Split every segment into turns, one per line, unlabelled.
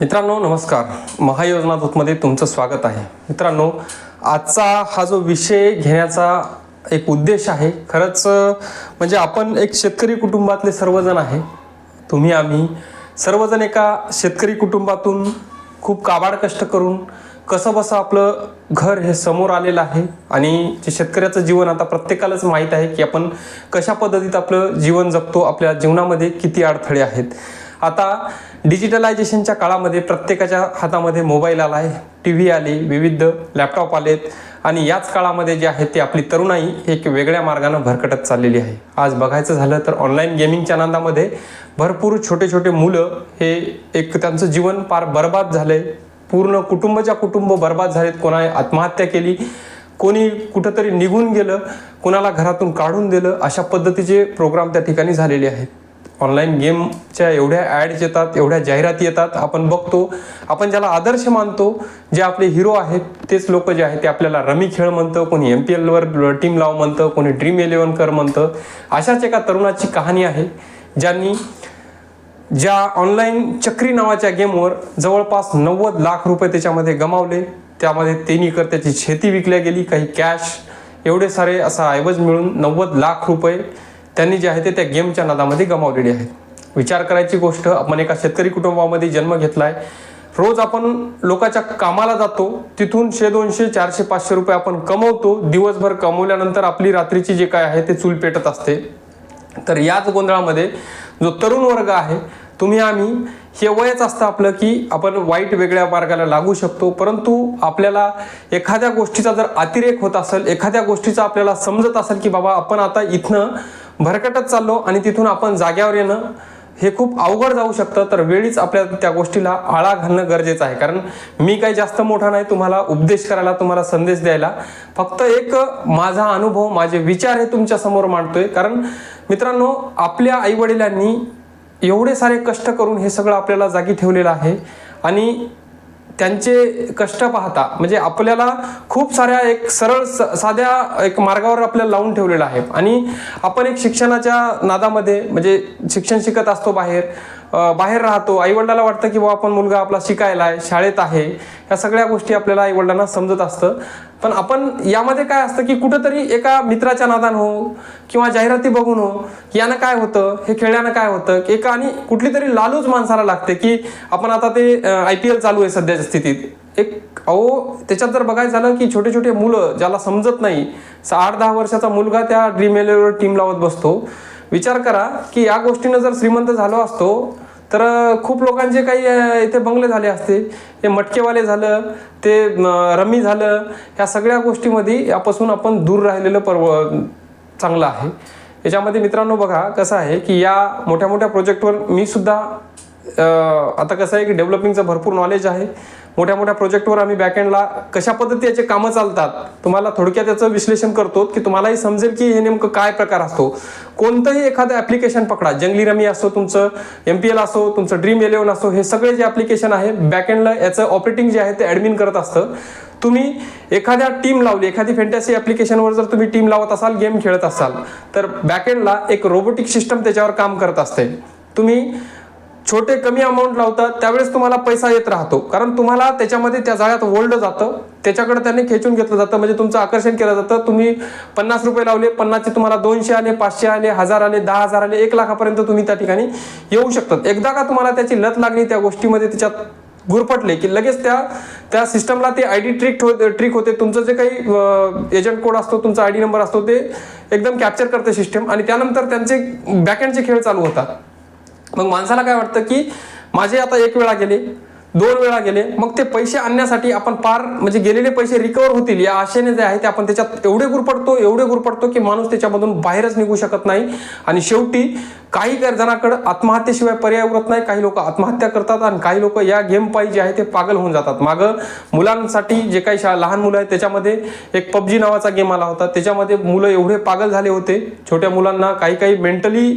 मित्रांनो नमस्कार. महायोजना दूतमध्ये तुमचं स्वागत आहे. मित्रांनो आजचा हा जो विषय घेण्याचा एक उद्देश आहे खरंच म्हणजे आपण एक शेतकरी कुटुंबातले सर्वजण आहे. तुम्ही आम्ही सर्वजण एका शेतकरी कुटुंबातून खूप काबाड कष्ट करून कसं बसं आपलं घर हे समोर आलेलं आहे आणि जे शेतकऱ्याचं जीवन आता प्रत्येकालाच माहीत आहे की आपण कशा पद्धतीत आपलं जीवन जगतो आपल्या जीवनामध्ये किती अडथळे आहेत. आता डिजिटलायझेशनच्या काळामध्ये प्रत्येकाच्या हातामध्ये मोबाईल आला आहे टी व्ही आली विविध लॅपटॉप आलेत आणि याच काळामध्ये जे आहे ते आपली तरुणाई एक वेगळ्या मार्गानं भरकटत चाललेली आहे. आज बघायचं झालं तर ऑनलाईन गेमिंगच्या आनंदामध्ये भरपूर छोटे छोटे मुलं हे एक त्यांचं जीवन फार बर्बाद आहे पूर्ण कुटुंबच्या कुटुंब बर्बाद झालेत. कोणा आत्महत्या केली कोणी कुठंतरी निघून गेलं कोणाला घरातून काढून दिलं अशा पद्धतीचे प्रोग्राम त्या ठिकाणी झालेले आहेत. ऑनलाईन गेमच्या एवढ्या ॲड्स येतात एवढ्या जाहिराती येतात आपण बघतो. आपण ज्याला आदर्श मानतो जे आपले हिरो आहेत तेच लोक जे आहेत ते आपल्याला रमी खेळ म्हणतं कोणी एम पी एलवर टीम लाव म्हणतं कोणी ड्रीम इलेव्हन कर म्हणतं. अशाच एका तरुणाची कहाणी आहे ज्यांनी ज्या ऑनलाईन चक्री नावाच्या गेमवर जवळपास नव्वद लाख रुपये त्याच्यामध्ये गमावले. त्यामध्ये तेनीकर त्याची शेती विकल्या गेली काही कॅश एवढे सारे असा ऐवज मिळून नव्वद लाख रुपये त्यांनी जे आहे ते त्या गेमच्या नादामध्ये गमावलेले आहेत. विचार करायची गोष्ट आपण एका शेतकरी कुटुंबामध्ये जन्म घेतलाय. रोज आपण लोकांच्या कामाला जातो तिथून शे दोनशे चारशे पाचशे रुपये आपण कमवतो. दिवसभर कमवल्यानंतर आपली रात्रीची जे काय आहे ते चूल पेटत असते. तर याच गोंधळामध्ये जो तरुण वर्ग आहे तुम्ही आम्ही हे वयच असतं आपलं की आपण वाईट वेगळ्या मार्गाला लागू शकतो. परंतु आपल्याला एखाद्या गोष्टीचा जर अतिरेक होत असेल एखाद्या गोष्टीचा आपल्याला समजत असेल की बाबा आपण आता इथनं भरकटत चाललो आणि तिथून आपण जाग्यावर येणं हे खूप अवघड जाऊ शकतं तर वेळीच आपल्या त्या गोष्टीला आळा घालणं गरजेचं आहे. कारण मी काही जास्त मोठा नाही तुम्हाला उपदेश करायला तुम्हाला संदेश द्यायला. फक्त एक माझा अनुभव माझे विचार हे तुमच्यासमोर मांडतोय. कारण मित्रांनो आपल्या आईवडिलांनी एवढे सारे कष्ट करून हे सगळं आपल्याला जागी ठेवलेलं आहे. आणि त्यांचे कष्ट पाहता म्हणजे आपल्याला खूप साऱ्या एक सरळ स- साध्या एक मार्गावर आपल्याला लावून ठेवलेलं आहे. आणि आपण एक शिक्षणाच्या नादामध्ये म्हणजे शिक्षण शिकत असतो बाहेर बाहेर राहतो. आईवडिलाला वाटतं की बाबा आपण मुलगा आपला शिकायला आहे शाळेत आहे. या सगळ्या गोष्टी आपल्याला आईवडिलांना समजत असतं. पण आपण यामध्ये काय असतं की कुठंतरी एका मित्राच्या नादान हो किंवा जाहिराती बघून हो यानं काय होतं हे खेळल्यानं काय होतं एका आणि कुठली तरी लालूच माणसाला लागते की आपण आता ते आय पी एल चालू आहे सध्याच्या स्थितीत. एक अहो त्याच्यात जर बघायचं झालं की छोटे छोटे मुलं ज्याला समजत नाही आठ दहा वर्षाचा मुलगा त्या ड्रीम इलेव्हनवर टीम लावत बसतो. विचार करा की या गोष्टीनं जर श्रीमंत झालो असतो तर खूप लोकांचे काही इथे बंगले झाले असते. हे मटकेवाले झालं ते रमी झालं ह्या सगळ्या गोष्टीमध्ये यापासून आपण दूर राहिलेलं पर्व चांगलं आहे. याच्यामध्ये मित्रांनो बघा कसं आहे की या मोठ्या मोठ्या प्रोजेक्टवर मी सुद्धा आता कसं आहे की डेव्हलपिंगचं भरपूर नॉलेज आहे. मोठ्या मोठ्या प्रोजेक्टवर आम्ही बॅकएंडला कशा पद्धती याचे कामं चालतात तुम्हाला थोडक्यात याचं विश्लेषण करतो की तुम्हालाही समजेल की हे नेमकं काय प्रकार असतो. कोणतंही एखादं ॲप्लिकेशन पकडा जंगली रमी असो तुमचं एम पी एल असो तुमचं ड्रीम इलेव्हन असो हे सगळे जे ॲप्लिकेशन आहे बॅकएंडला याचं ऑपरेटिंग जे आहे ते ॲडमिन करत असतं. तुम्ही एखाद्या टीम लावली एखादी फॅन्टॅसी ॲप्लिकेशनवर जर तुम्ही टीम लावत असाल गेम खेळत असाल तर बॅकएंडला एक रोबोटिक सिस्टम त्याच्यावर काम करत असते. तुम्ही छोटे कमी अमाऊंट लावतात त्यावेळेस तुम्हाला पैसा येत राहतो. कारण तुम्हाला त्याच्यामध्ये त्या जाळ्यात ओल्ड जातं. त्याच्याकडे त्यांनी खेचून घेतलं जातं. म्हणजे तुमचं आकर्षण केलं जातं. तुम्ही पन्नास रुपये लावले पन्नासचे तुम्हाला दोनशे आले पाचशे आले हजार आले दहा हजार आले एक लाखापर्यंत तुम्ही त्या ठिकाणी येऊ शकतात. एकदा का तुम्हाला त्याची लत लागली त्या गोष्टीमध्ये त्याच्यात गुरपटले की लगेच त्या त्या सिस्टमला ते आय डी ट्रिक ट्रिक होते. तुमचं जे काही एजंट कोड असतो तुमचा आय डी नंबर असतो ते एकदम कॅप्चर करते सिस्टम आणि त्यानंतर त्यांचे बॅकएंडचे खेळ चालू होतात. मग माणसाला काय वाटतं की माझे आता एक वेळा गेले दोन वेळा गेले मग ते पैसे आणण्यासाठी आपण पार म्हणजे गेलेले पैसे रिकवर होतील. या आशेने जे आहे ते आपण त्याच्यात एवढे गुरपडतो एवढे गुरपडतो की माणूस त्याच्यामधून बाहेरच निघू शकत नाही. आणि शेवटी काही जणांकडे आत्महत्येशिवाय पर्याय उरत नाही. काही लोक आत्महत्या करतात आणि काही लोक या गेम पायी जे आहे ते पागल होऊन जातात. मागं मुलांसाठी जे काही शा लहान मुलं आहेत त्याच्यामध्ये एक पबजी नावाचा गेम आला होता. त्याच्यामध्ये मुलं एवढे पागल झाले होते. छोट्या मुलांना काही काही मेंटली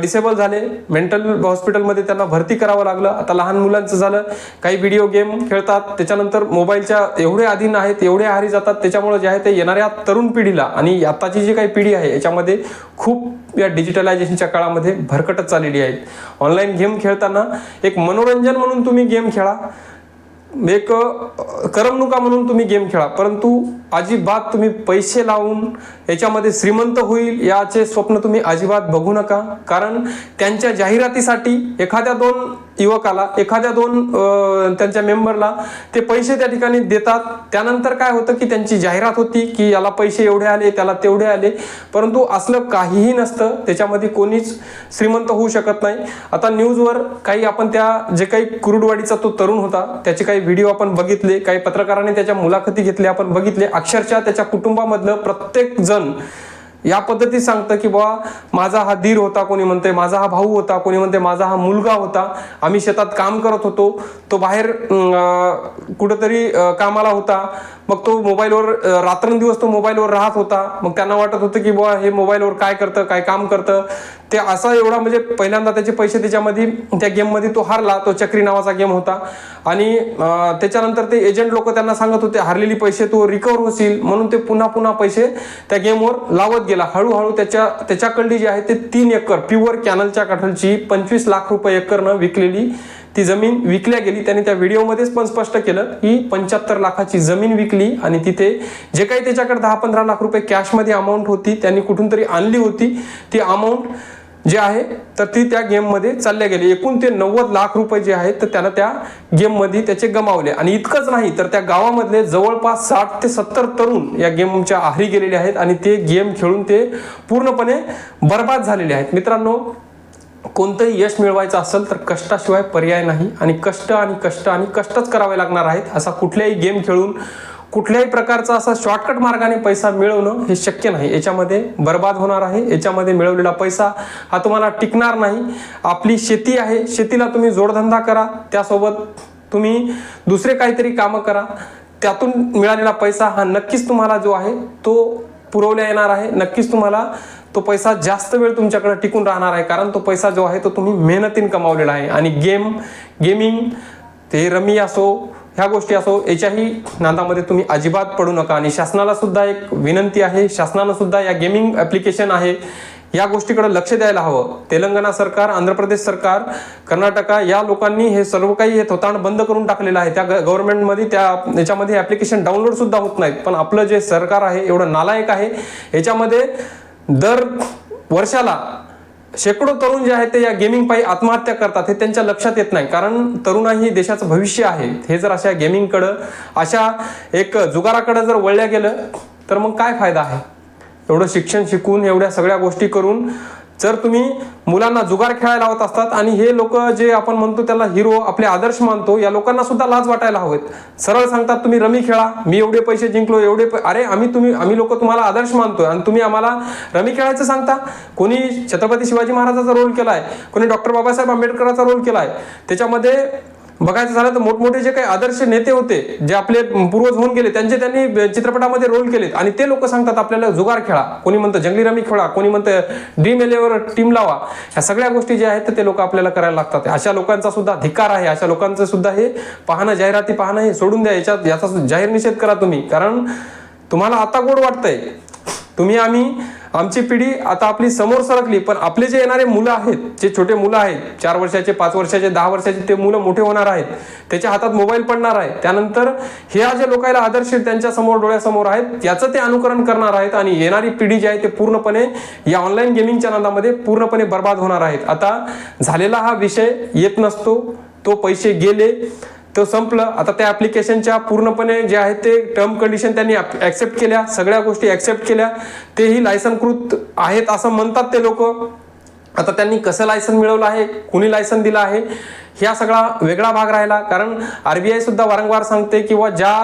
डिसेबल झाले. मेंटल हॉस्पिटलमध्ये त्यांना भरती करावं लागलं. आता लहान मुलांचं झालं. काही व्हिडिओ गेम खेळतात. त्याच्यानंतर मोबाईलच्या एवढे अधीन आहेत एवढे आहारी जातात. त्याच्यामुळे जे आहे ते येणाऱ्या तरुण पिढीला आणि आताची जी काही पिढी आहे याच्यामध्ये खूप या डिजिटलायझेशनच्या काळामध्ये भरकटच चाललेली आहेत ऑनलाईन गेम खेळताना एक मनोरंजन म्हणून तुम्ही गेम खेळा. एक करमणुका म्हणून तुम्ही गेम खेळा. परंतु अजिबात तुम्ही पैसे लावून याच्यामध्ये श्रीमंत होईल याचे स्वप्न तुम्ही अजिबात बघू नका. कारण त्यांच्या जाहिरातीसाठी एखाद्या दोन युवकाला एखाद्या दोन त्यांच्या मेंबरला ते पैसे त्या ठिकाणी देतात. त्यानंतर काय होतं की त्यांची जाहिरात होती की याला पैसे एवढे आले त्याला तेवढे आले. परंतु असलं काहीही नसतं त्याच्यामध्ये कोणीच श्रीमंत होऊ शकत नाही. आता न्यूजवर काही आपण त्या जे काही कुरुडवाडीचा तो तरुण होता त्याचे काही व्हिडिओ आपण बघितले काही पत्रकारांनी त्याच्या मुलाखती घेतल्या आपण बघितले. अक्षरशः त्याच्या कुटुंबामधलं प्रत्येक जण या पद्धतीत सांगतं की बा माझा हा धीर होता कोणी म्हणते माझा हा भाऊ होता कोणी म्हणते माझा हा मुलगा होता. आम्ही शेतात काम करत होतो. तो बाहेर कुठंतरी कामाला होता. मग तो मोबाईलवर रात्रंदिवस तो मोबाईलवर राहत होता. मग त्यांना वाटत होतं की बुवा हे मोबाईलवर काय करतं काय काम करतं. ते असा एवढा म्हणजे पहिल्यांदा त्याचे पैसे त्याच्यामध्ये त्या गेममध्ये तो हारला. तो चक्री नावाचा गेम होता. आणि त्याच्यानंतर ते एजंट लोक त्यांना सांगत होते हारलेली पैसे तो रिकवर होशील. म्हणून ते पुन्हा पुन्हा पैसे त्या गेमवर लावत केला. हळूहळू त्याच्या त्याच्याकडली जी आहे ते तीन एकर प्युअर कॅनलच्या काठलची पंचवीस लाख रुपये एकरनं विकलेली ती जमीन विकल्या गेली. त्यांनी त्या व्हिडिओमध्येच पण स्पष्ट केलं की पंच्याहत्तर लाखाची जमीन विकली आणि तिथे जे काही त्याच्याकडे दहा पंधरा लाख रुपये कॅशमध्ये अमाऊंट होती त्यांनी कुठून तरी आणली होती. ती अमाऊंट जे आहे तर ती त्या गेममध्ये चालल्या गेली. एकूण ते नव्वद लाख रुपये जे आहेत तर त्यानं त्या गेममध्ये त्याचे गमावले. आणि इतकंच नाही तर त्या गावामधले जवळपास साठ ते सत्तर तरुण या गेमच्या आहारी गेलेले आहेत आणि ते गेम खेळून ते पूर्णपणे बर्बाद झालेले आहेत. मित्रांनो कोणतंही यश मिळवायचं असेल तर कष्टाशिवाय पर्याय नाही. आणि कष्ट आणि कष्ट आणि कष्टच करावे लागणार आहेत असा कुठल्याही गेम खेळून कुठल्याही प्रकारचा असा शॉर्टकट मार्गाने पैसा मिळवणं हे शक्य नाही. याच्यामध्ये बर्बाद होणार आहे. याच्यामध्ये मिळवलेला पैसा हा तुम्हाला टिकणार नाही. आपली शेती आहे. शेतीला तुम्ही जोडधंदा करा. त्यासोबत तुम्ही दुसरे काहीतरी कामं करा. त्यातून मिळालेला पैसा हा नक्कीच तुम्हाला जो आहे तो पुरवल्या येणार आहे. नक्कीच तुम्हाला तो पैसा जास्त वेळ तुमच्याकडे टिकून राहणार आहे. कारण तो पैसा जो आहे तो तुम्ही मेहनतीन कमावलेला आहे. आणि गेम गेमिंग ते रमी असो ह्या गोष्टी असो याच्याही नादामध्ये तुम्ही अजिबात पडू नका. आणि शासनाला सुद्धा एक विनंती आहे शासनानं सुद्धा या गेमिंग ॲप्लिकेशन आहे या गोष्टीकडे लक्ष द्यायला हवं. तेलंगणा सरकार आंध्र प्रदेश सरकार कर्नाटका या लोकांनी हे सर्व काही हे थोताण बंद करून टाकलेलं आहे. त्या गव्हर्नमेंटमध्ये त्या याच्यामध्ये ॲप्लिकेशन डाउनलोड सुद्धा होत नाहीत. पण आपलं जे सरकार आहे एवढं नालायक आहे याच्यामध्ये दर वर्षाला शेकडो तरुण जे आहेत ते या गेमिंग पायी आत्महत्या करतात हे त्यांच्या लक्षात येत नाही. कारण तरुणा ही देशाचं भविष्य आहे. हे जर अशा गेमिंगकडं अशा एक जुगाराकडं जर वळल्या गेलं तर मग काय फायदा आहे? एवढं शिक्षण शिकून एवढ्या सगळ्या गोष्टी करून जर तुम्ही मुलांना जुगार खेळायला लावत असतात आणि हे लोक जे आपण म्हणतो त्याला हिरो आपले आदर्श मानतो या लोकांना सुद्धा लाज वाटायला हवेत. सरळ सांगतात तुम्ही रमी खेळा मी एवढे पैसे जिंकलो एवढे अरे आम्ही तुम्ही आम्ही लोक तुम्हाला आदर्श मानतोय आणि तुम्ही आम्हाला रमी खेळायचं सांगता? कोणी छत्रपती शिवाजी महाराजाचा रोल केलाय? कोणी डॉक्टर बाबासाहेब आंबेडकरचा रोल केलाय? त्याच्यामध्ये बघायचं झालं तर मोठमोठे जे काही आदर्श नेते होते जे आपले पूर्वज होऊन गेले त्यांचे त्यांनी चित्रपटामध्ये रोल केलेत. आणि ते लोक सांगतात आपल्याला जुगार खेळा. कोणी म्हणतं जंगली रमी खेळा कोणी म्हणतं ड्रीम एलेवर टीम लावा. ह्या सगळ्या गोष्टी ज्या आहेत ते लोक आपल्याला करायला लागतात. अशा लोकांचा सुद्धा धिकार आहे. अशा लोकांचं सुद्धा हे पाहणं जाहिराती पाहणं हे सोडून द्या. याच्यात याचा जाहीर निषेध करा तुम्ही. कारण तुम्हाला आता गोड वाटतंय. तुम्ही आम्ही आमची पिढी आता आपली समोर सरकली पण आपले जे येणारे मुलं आहेत जे छोटे मुलं आहेत चार वर्षाचे पाच वर्षाचे दहा वर्षाचे ते मुलं मोठे होणार आहेत. त्याच्या हातात मोबाईल पडणार आहे. त्यानंतर ह्या ज्या लोकांना आदर्श त्यांच्यासमोर डोळ्यासमोर आहेत याचं ते अनुकरण करणार आहेत आणि येणारी पिढी जी आहे ते पूर्णपणे या ऑनलाईन गेमिंगच्या नादामध्ये पूर्णपणे बर्बाद होणार आहेत. आता झालेला हा विषय येत नसतो. तो पैसे गेले. तो संपलं. आता त्या ॲप्लिकेशनच्या पूर्णपणे जे आहे ते टर्म कंडिशन त्यांनी ॲक्सेप्ट केल्या. सगळ्या गोष्टी ॲक्सेप्ट केल्या. तेही लायसनकृत आहेत असं म्हणतात ते लोक. आता त्यांनी कसं लायसन मिळवलं आहे? कुणी लायसन दिलं आहे? ह्या सगळा वेगळा भाग राहिला. कारण आर बी सुद्धा वारंवार सांगते किंवा ज्या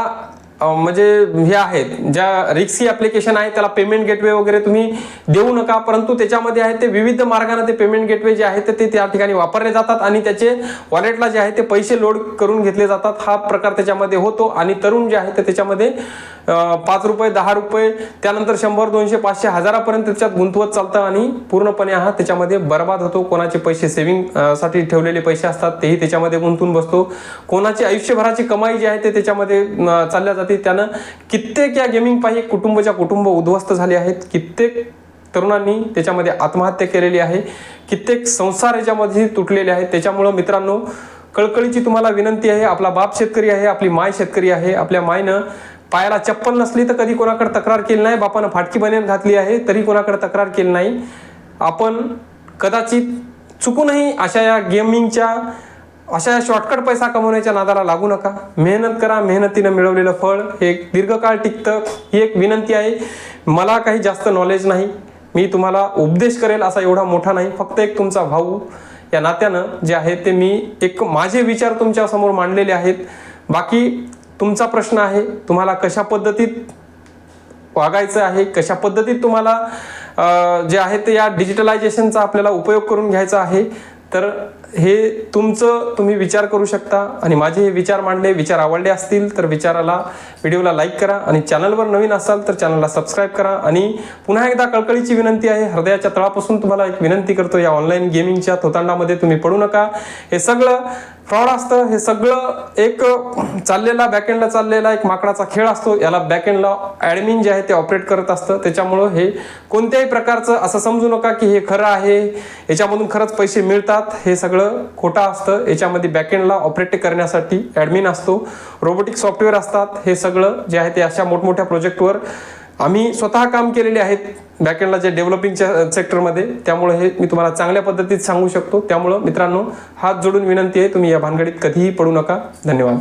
म्हणजे हे आहेत ज्या रिक्सी ॲप्लिकेशन आहे त्याला पेमेंट गेटवे वगैरे तुम्ही देऊ नका परंतु त्याच्यामध्ये आहे ते विविध मार्गाने ते पेमेंट गेटवे जे आहेत ते त्या ठिकाणी वापरले जातात आणि त्याचे वॉलेटला जे आहे ते पैसे लोड करून घेतले जातात. हा प्रकार त्याच्यामध्ये होतो आणि तरुण जे आहे ते त्याच्यामध्ये पाच रुपये दहा रुपये त्यानंतर शंभर दोनशे पाचशे हजारापर्यंत त्याच्यात गुंतवत चालतं आणि पूर्णपणे हा त्याच्यामध्ये बर्बाद होतो. कोणाचे पैसे सेव्हिंगसाठी ठेवलेले पैसे असतात तेही त्याच्यामध्ये गुंतून बसतो. कोणाची आयुष्यभराची कमाई जी आहे ते त्याच्यामध्ये चालल्या जाते. त्यानं कित्येक या गेमिंग पायी कुटुंबच्या कुटुंब उद्ध्वस्त झाले आहेत. कित्येक तरुणांनी त्याच्यामध्ये आत्महत्या केलेली आहे. कित्येक संसार याच्यामध्ये तुटलेले आहेत. त्याच्यामुळं मित्रांनो कळकळीची तुम्हाला विनंती आहे. आपला बाप शेतकरी आहे आपली माय शेतकरी आहे. आपल्या मायनं पायाला चप्पल नसली तर कधी कोणाकडे तक्रार केली नाही. बापानं फाटकी बनेन घातली आहे तरी कोणाकडे तक्रार केली नाही. आपण कदाचित चुकूनही अशा या गेमिंगच्या अशा या शॉर्टकट पैसा कमवण्याच्या नादाला लागू नका. मेहनत करा मेहनतीनं मिळवलेलं फळ हे एक दीर्घकाळ टिकतं. ही एक विनंती आहे. मला काही जास्त नॉलेज नाही. मी तुम्हाला उपदेश करेल असा एवढा मोठा नाही. फक्त एक तुमचा भाऊ या नात्यानं जे आहे ते मी एक माझे विचार तुमच्यासमोर मांडलेले आहेत. बाकी तुमचा प्रश्न आहे तुम्हाला कशा पद्धतीत वागायचं आहे कशा पद्धतीत तुम्हाला जे आहे ते या डिजिटलायझेशनचा आपल्याला उपयोग करून घ्यायचा आहे तर हे तुमचं तुम्ही विचार करू शकता आणि माझे हे विचार मांडले विचार आवडले असतील तर विचाराला व्हिडिओला लाईक करा आणि चॅनलवर नवीन असाल तर चॅनलला सबस्क्राईब करा. आणि पुन्हा एकदा कळकळीची विनंती आहे हृदयाच्या तळापासून तुम्हाला एक विनंती करतो या ऑनलाईन गेमिंगच्या थोतांडामध्ये तुम्ही पडू नका. हे सगळं फ्रॉड असतं हे सगळं एक चाललेला बॅकेंडला चाललेला एक माकडाचा खेळ असतो. याला बॅकेंडला ॲडमिन जे आहे ते ऑपरेट करत असतं. त्याच्यामुळं हे कोणत्याही प्रकारचं असं समजू नका की हे खरं आहे. याच्यामधून खरंच पैसे मिळतात. हे सगळं खोटं असतं. याच्यामध्ये बॅकेंडला ऑपरेट करण्यासाठी ॲडमिन असतो. रोबोटिक सॉफ्टवेअर असतात. हे सगळं जे आहे ते अशा मोठमोठ्या प्रोजेक्टवर आम्ही स्वतः काम केलेले आहेत बॅकएंडला जे डेव्हलपिंगच्या सेक्टरमध्ये त्यामुळे हे मी तुम्हाला चांगल्या पद्धतीत सांगू शकतो. त्यामुळं मित्रांनो हात जोडून विनंती आहे तुम्ही या भानगडीत कधीही पडू नका. धन्यवाद.